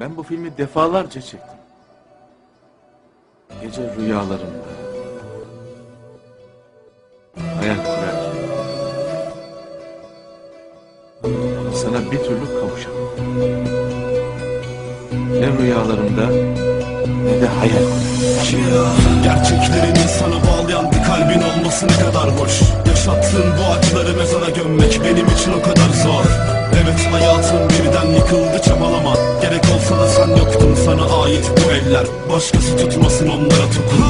Ben bu filmi defalarca çektim. Gece rüyalarımda. Hayal kurarken. Sana bir türlü kavuşamadım. Ne rüyalarımda ne de hayal kurarken. Gerçeklerin insana bağlayan bir kalbin olması ne kadar hoş Yaşattığın bu acıları mezara gömmek benim için o kadar zor Evet hayatım birden yıkıldı çabalama Gerek olsa da sen yoktun sana ait bu eller. Başkası tutmasın onlara tukun.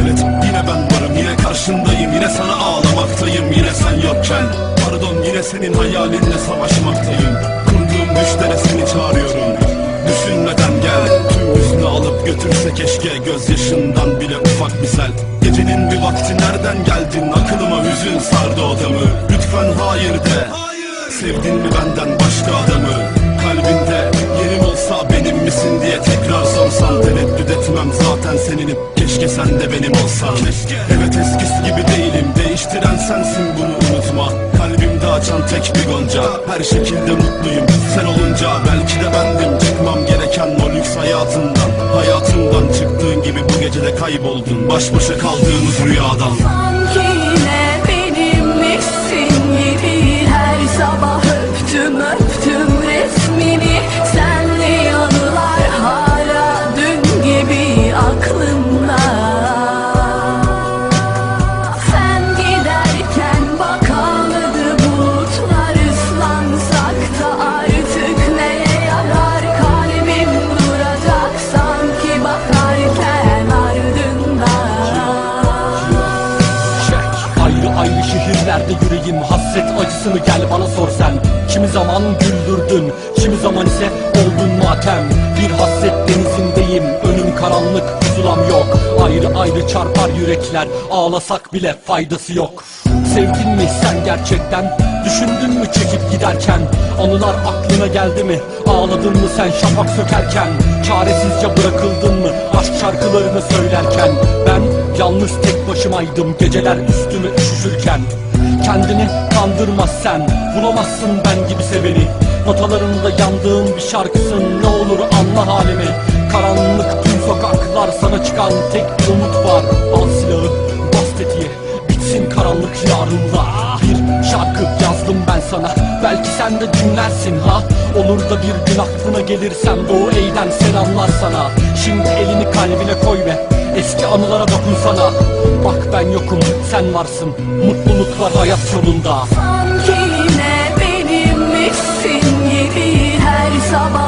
Evet yine ben varım yine karşındayım. Yine sana ağlamaktayım yine sen yokken. Pardon yine senin hayalinle savaşmaktayım. Kurduğum düşlere seni çağırıyorum. Düşünmeden gel. Tüm hüznü alıp götürse keşke. Gözyaşından bile ufak misal Gecenin bir vakti nereden geldin? Aklıma hüzün sardı odamı. Lütfen hayır de. Sevdin mi benden başka adamı? Kalbinde sen de benim olsan. Evet eskisi gibi değilim. Değiştiren sensin bunu unutma. Kalbimde açan tek bir gonca. Her şekilde mutluyum. Sen olunca belki de bendim. Çıkmam gereken o lüks hayatından Hayatımdan çıktığın gibi bu gecede kayboldun. Baş başa kaldığımız rüyadan şehirlerde yüreğim? Hasret acısını gel bana sor sen. Kimi zaman güldürdün kimi zaman ise oldun matem. Bir hasret denizindeyim önüm karanlık pusulam yok. Ayrı ayrı çarpar yürekler ağlasak bile faydası yok. Sevdin mi sen gerçekten? Düşündün mü çekip giderken? Anılar aklına geldi mi? Ağladın mı sen şafak sökerken? Çaresizce bırakıldın mı Aşk şarkılarını söylerken? Ben yalnız tek başımaydım Geceler üstüme üşüşürken Kendini kandırmaz sen Bulamazsın ben gibi seveni. Notalarında yandığım bir şarkısın Ne olur anla halimi. Karanlık tüm sokaklar sana çıkan tek bir umut var. Al silahı bas tetiğe Bitsin karanlık yarınla. Bir şarkı yazdım ben sana Belki sen de dinlersin ha. Olur da bir gün aklına gelirsem Doğu eğlen sen anlar sana. Şimdi elini kalbine koy ve Eski anılara dokunsana Bak ben yokum sen varsın. Mutluluk var hayat yolunda. Sanki yine benimmişsin gibi her sabah